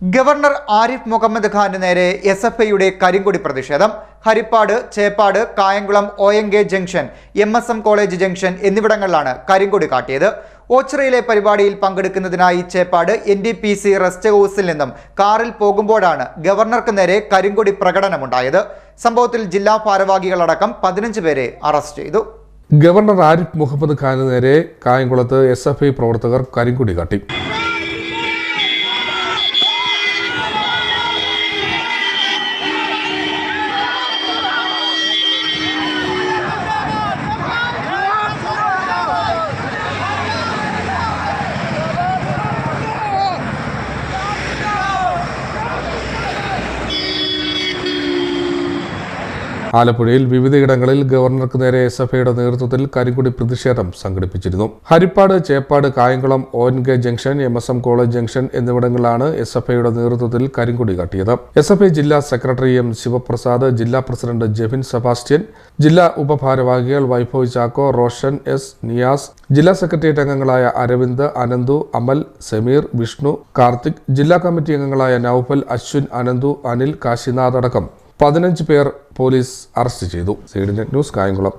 Governor Arif Muhammad Khan നേരെ S F ഐയുടെ കരിങ്കൊടി പ്രതിഷേധം. Harippad Cheppad Kayamkulam O N K junction M S M college junction എന്നിവിടങ്ങളിലാണ് കരിങ്കൊടി കാട്ടിയത്. ഓച്ചിറയിലെ പരിപാടിയിൽ പങ്കെടുക്കുന്നതിനായി Cheppad N D P C rest ഹൗസിൽ നിന്നും കാറിൽ പോകുമ്പോഴാണ് ഗവർണർക്ക് നേരെ കരിങ്കൊടി പ്രകടനമുണ്ടായത്. സംഭവത്തിൽ ജില്ലാ ഭാരവാഹികളടക്കം പതിനഞ്ച് പേരെ അറസ്റ്റ് ചെയ്തു. ഗവർണർ ആരിഫ് മുഹമ്മദ് ഖാന് നേരെ കായംകുളത്ത് എസ് എഫ് ഐ പ്രവർത്തകർ കരിങ്കൊടി കാട്ടി. ആലപ്പുഴയിൽ വിവിധയിടങ്ങളിൽ ഗവർണർക്ക് നേരെ എസ് എഫ് ഐയുടെ നേതൃത്വത്തിൽ കരിങ്കുടി പ്രതിഷേധം സംഘടിപ്പിച്ചിരുന്നു. Harippad Cheppad Kayamkulam K junction M S M college junction എന്നിവിടങ്ങളിലാണ് എസ് എഫ് ഐയുടെ നേതൃത്വത്തിൽ കരിങ്കുടി കാട്ടിയത്. എസ് എഫ് ഐ ജില്ലാ സെക്രട്ടറി എം ശിവപ്രസാദ് ജില്ലാ പ്രസിഡന്റ് ജെഫിൻ സെബാസ്റ്റ്യൻ ജില്ലാ ഉപഭാരവാഹികൾ വൈഭവ് ചാക്കോ റോഷൻ എസ് നിയാസ് ജില്ലാ സെക്രട്ടേറിയറ്റ് അംഗങ്ങളായ അരവിന്ദ് അനന്തു അമൽ സമീർ വിഷ്ണു കാർത്തിക് ജില്ലാ കമ്മിറ്റി അംഗങ്ങളായ നൌഫൽ അശ്വിൻ അനന്തു അനിൽ കാശിനാഥ് അടക്കം പതിനഞ്ച് പേർ പോലീസ് അറസ്റ്റ് ചെയ്തു. CDNet news Kayamkulam.